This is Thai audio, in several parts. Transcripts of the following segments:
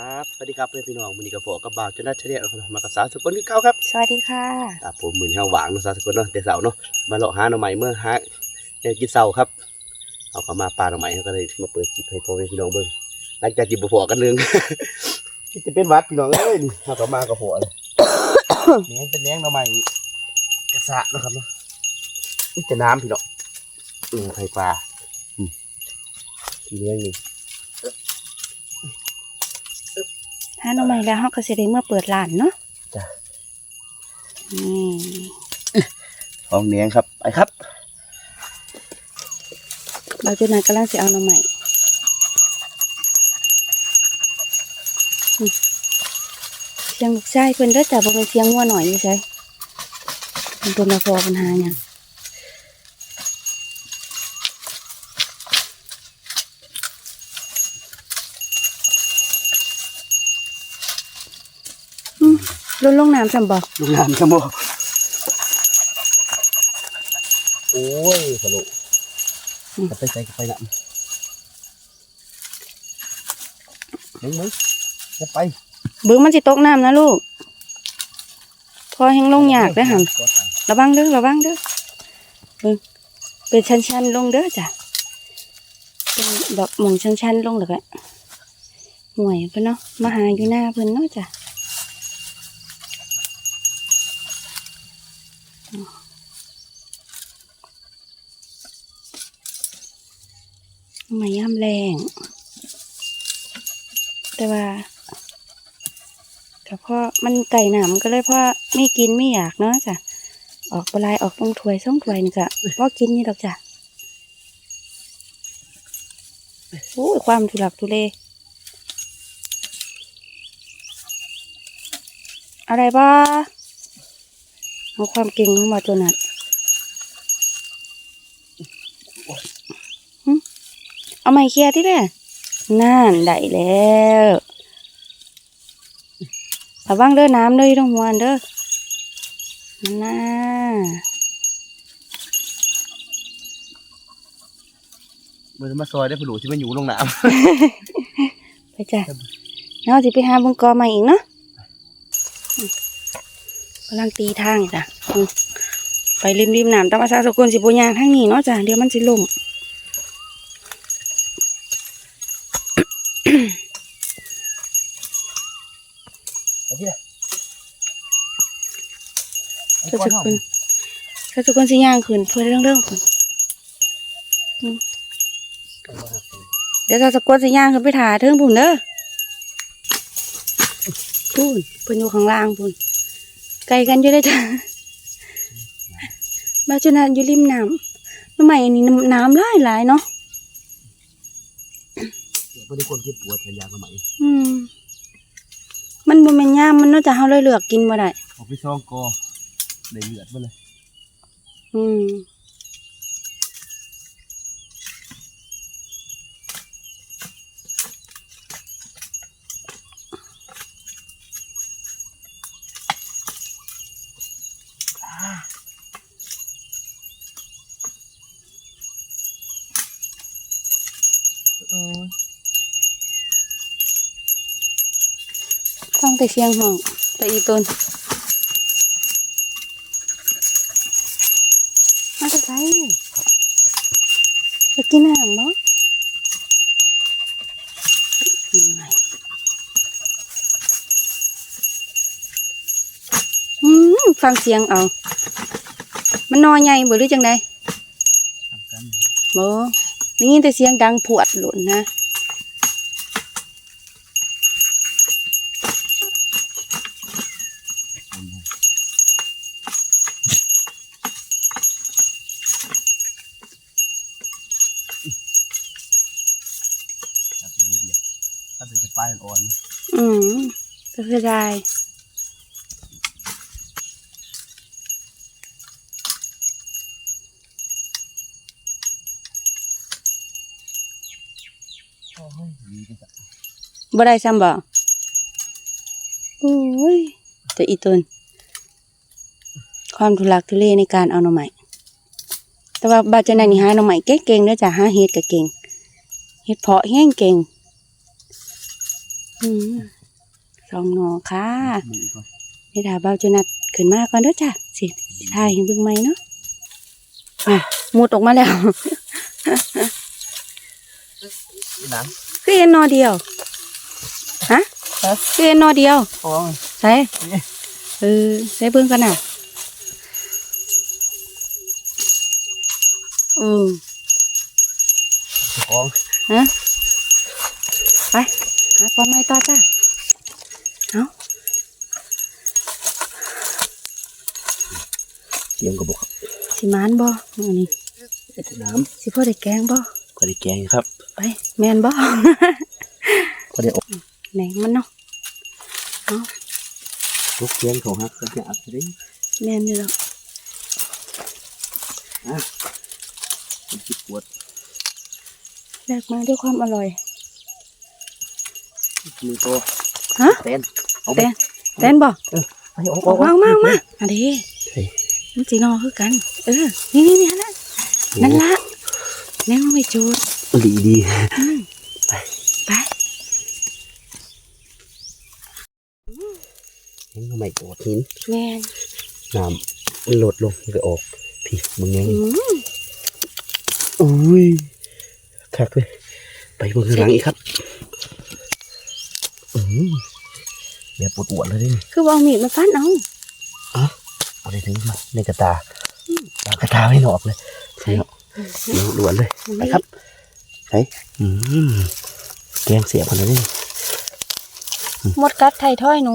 ครับสวัสดีครับเพื่อนพี่น้องมือนี้กับผมกับบ่าวจนัดเฉลี่ยมากับสาวสกลที่เก้าครับสวัสดีค่ะครับผมมือนี้เฮาหวางเนาะสาวสกลเนาะแต่เสาร์เนาะมาเลาะหาหน่อไม้เมื่อหาเนี่ยกินเสาร์ครับเอาเข้ามาปลาหน่อไม้เขาก็เลยมาเปิดคลิปให้พ่อแม่พี่น้องเบิ่งหลังจากจิบบ่พอกันนึงที่จะเป็นหวัดพี่น้องเอ้ยนี่เอาเข้ามากับหัวเลยเลี้ยงเป็นเลี้ยงหน่อไม้กระสะเนาะครับเนาะนี่จะน้ำพี่น้องอืมไข่ปลาอืมเลี้ยงนี่ ถ้าน้องใหม่แล้วเขาก็สิได้เมื่อเปิดร้านเนาะจ้ะนี่ของเลี้ยงครับไปครับเราจะนายกำลังสิเอาน้องใหม่อืมเสียงลูกชายเพิ่นเด้อจ้ะบ่เป็นเสียงงัวหน่อยอยู่ใช่มันเป็นมาพอปัญหาหยังอืม ลดลงน้ำจำบอกลูกหลานขโมยโอ้ยสนุกจะไปใจกับไปหนักมึงมึงจะไปเบิ้งมันสิตกน้ำนะลูก พอแห้งลงยากเด้อหันระวังเด้อระวังเด้อเบิ้งเป็นชันๆลงเด้อจ้ะเป็นดอกหมองชันๆลงแล้วก็ห่วยเพิ่นเนาะมาหาอยู่หน้าเพิ่นเนาะจ้ะ มาย่ำแรงแต่ว่าก็เพราะมันไก่หนามก็เลยเพราะไม่กินไม่อยากเนาะจ้ะออกปลายออกตรงถ้วยส่งถ้วยนี่ก็เพราะกินนี่ดอกจ้ะโอ้ยความทุลักทุเลอะไรบ้าเอาความเก่งของมาตัวนั้น เอาไม้เคลียร์ที่แม่นั่นได้แล้วระวังเด้อน้ำเลยต้องหัวอันเด้อน่าเมื่อมาซอยได้ผู้หลูที่มันอยู่ลงน้ไปจ้ะเราจะไปหาบุงกอมาอีกเนาะอืมกำลังตีทางจ้ะอืมไปริมริมๆน้ำตามภาษาสกุลสิบุญยางทางนี้เนาะจ้ะเดี๋ยวมันสิล่มำไปที่ไหน ถ้าสกุลถ้าสกุลสิย่างขึ้นเพื่อเรื่องเรื่องๆพุ่นอืมเดี๋ยวถ้าสกุลสิย่างขึ้นไปถ่าเทิงพุ่นเด้อพุ่นเพิ่นอยู่ข้างล่างพุ่นไกลกันอยู่เลยจ้ะมาจนนั้นอยู่ริมน้ำน้ำใหม่อันนี้น้ำน้ำหลายหลายๆเนาะเดี๋ยวไม่ได้คนที่ปวดแขนยางทำไมอืมมันบ่แม่นย่ามมันเนาะจะเฮาเลยเลือกกินบ่ได้เอาไปซองกอ ได้เลือดมาเลยอืมโอ้ยฟังแต่เสียงห้องแต่อีตน ไปกินน้ำบ่กินไหมอืมฟังเสียงเอามันนอนใหญ่บ่หรือจังไดทำกันบ่ได้ยินแต่เสียงดังผวดหล่นนะ จับเป็นเดียวถ้าเป้ายอ่อน อืมก็คือได้บ่ได้ซ้ำบ่โอ้ยแต่อีตนความทุลักทุเลในการเอาหน่อไม้แต่ว่าบาจะไหนนี่หาหน่อไม้เก่งๆเด้อจ้ะหาเฮ็ดก็เก่งเฮ็ดเพาะแห้งเก่ง สองหนอค่ะมึงก่อนนี่ดาเบาจะนัดขึ้นมาก่อนเด้อจ้ะสิสิทายให้เบิ่งใหม่เนาะอะมุดออกมาแล้วน้คือเอ็นนอเดียวฮะคือเอ็นนอเดียวำท้องใส่เออใส่เบิ่งกันน่ะอืมท้องฮะไป หาก้อนไม้ต่อจ้าเอาเสียงกระบอกสิมานบ่มื้อนี้น้สิพ่อได้แกงบ่ำก็ได้แกงครับ ไปแม่นบ่ก็ได้ออกแหนงมันเนาะลูกเสียงของฮักก็จะอัดได้แม่นอยู่แล้วเป็นจิตปวดแลกมาด้วยความอร่อย มือโตฮะเต้นเอาเต้นแต้นบ่ไปออกออกมาออกมาออกมาอันนี้เฮ้ยมันสินอคือกัน เออ นี่นี่นี่นั่นละนั่นละแม่งไม่จูดหลีดีอืมไปไปเห็นทำไมโดดหินแม่นน้ำมันลดลงมันก็ออก พี่มึงไงอืมอุ้ยคักเลยไปเบนข้างหลังอีกครับ ปวดอวดเลยนี่คือบ่เอามีดมาฟันเอาเอาได้ถึงมาในกระตาตากระตาไม่หนอกเลยใช่เดี๋ยวด่วนเลยไปครับไปอืมแกงเสียบคนเลยนี่หมดกัดไทยทอยหนู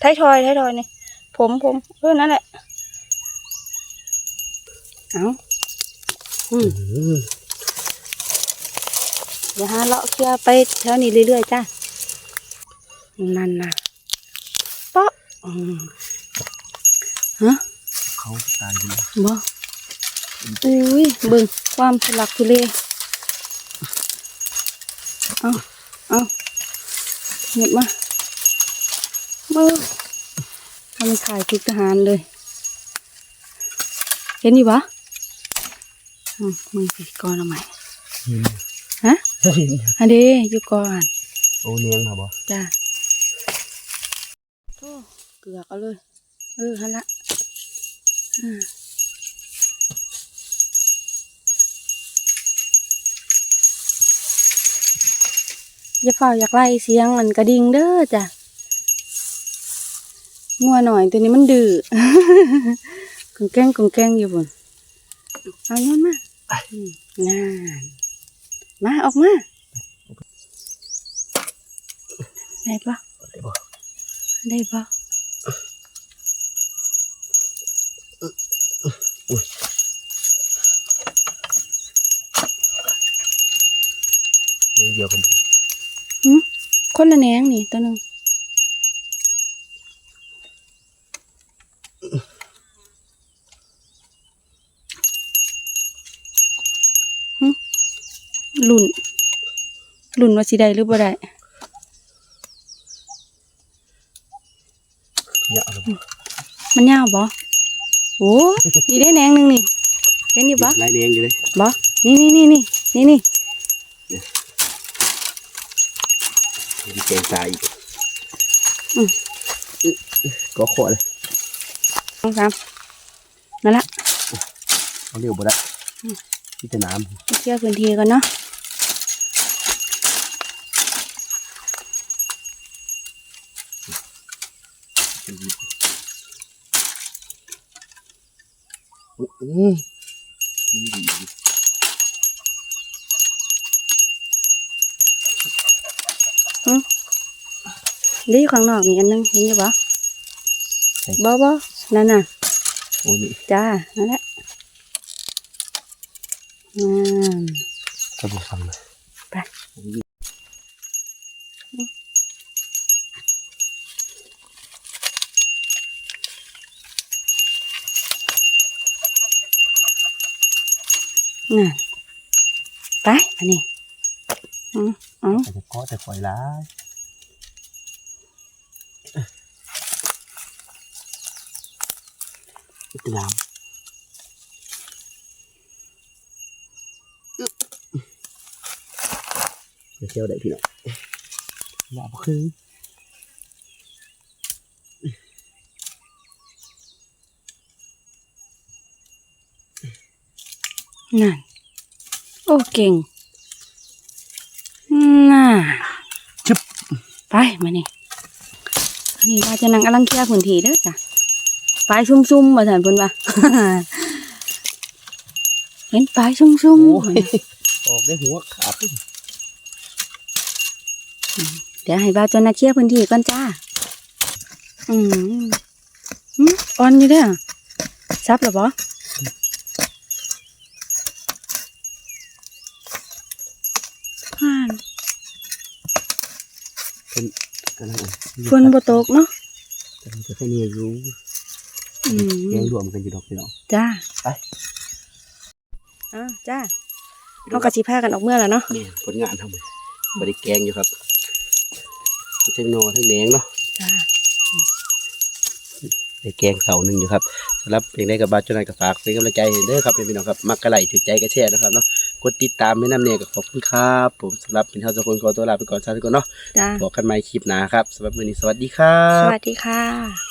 ไทยทอยไทยทอยนี่ผมผมเออนั่นแหละเอาอืมอืมเดี๋ยวหาเลาะเคลียร์ไปแถวนี้เรื่อยๆจ้า นั่นนะเปาะอืมฮะเขาตายอยู่บ่อุ้ยเบิ่งความทุลักทุเลเอาเอาหมดมาเบิ่งทำมันขายพริกทหารเลย เห็นอยู่ปะอืมมึงไปก่อนเอาใหม่หินฮะหินอันนี้อยู่ก่อน โอ้เนียงมาบ่จ้าโอ้ เกลือกเอาเลย เออฮันละอ่าอย่าเฝ้าอยากไล่เสียงมันกระดิ่งเด้อจ้ะงัวหน่อยตัวนี้มันดื้อกงแกล้งกงแกล้งอยู่บนเอาโยนมาอืมนานมาออกมาได้ปะได้บ่ได้ปะ เนียงเดียวกันคนละแหนงนี่ตัวหนึ่งหึลุ่นลุ่นว่าสิได้หรือบ่ได้เนี่ยเอาลงมันยาวบ่โอ้นี่ได้แหนงหนึ่งนี่เห็นอยู่บ่ลายเนียงอยู่เลยบ่นี่นี่นี่นี่นี่นี่ มีแกงตายอีกอืมก็ขอเลยสองสามนั่นละเอาเร็วบ่ได้ที่จะน้ไปเคลียร์พื้นที่ก่อนเนาะำอืมนี่ดี เดี๋ยวอยู่ข้างนอกนี่อันหนึงเห็นอยู่บ่บ่บ่นั่นน่ะโอ้ยนี่จ้า นั่นแหละนั่นก็ดูฟังเลยไปนั่นไปอันนี้อืม เอ๋อแต่จะก็แต่คอยร้ายจะน้ำไปเที่ยวได้พี่น้องอย่าบ่คือนั่น โอ้เก่ง น่าจึ๊บไปมานี่อันนี้ว่าจะนั่งอลังเคียพื้นที่เด้อจ้ะปลายซุ่มๆมาสันเพิ่นว่าเห็นปลายซุ่มโอ้ๆยออกได้หัวขาดเลยเดี๋ยวให้บ่าวเจานาเคลียร์พื้นที่ก่อนจ้า อืมอืมอ่อนอยู่เด้อซับหรอบ่ผ่าน กำลัง ฝนบ่ตกเนาะกำลังจะแค่นี้อยู่อืมแกงรวมกันอยู่ดอกพี่น้องจ้าไปอ่าจ้าเฮากะสิพากันออกเมื่อแล้วเนาะนี่ผลงานทำไมบริแกงอยู่ครับทั้งนอทั้งแหนงเนาะจ้าได้แกงเสาหนึ่งอยู่ครับสำหรับเพลงได้กับบาจุนันกับฝากเป็นกำลังใจให้เด้อครับพี่น้องครับมักกะไหลถือใจกระแช่นะครับเนาะ กดติดตามไม่น้ำเนี่ยกับขอบคุณครับผมสำหรับเป็นเท่าสกุลขอตัวลาไปก่อนซะทุกคนเนาะจ้าบอกกันใหม่คลิปหน้าครับสำหรับวันนี้สวัสดีครัสบวัสดีค่ะ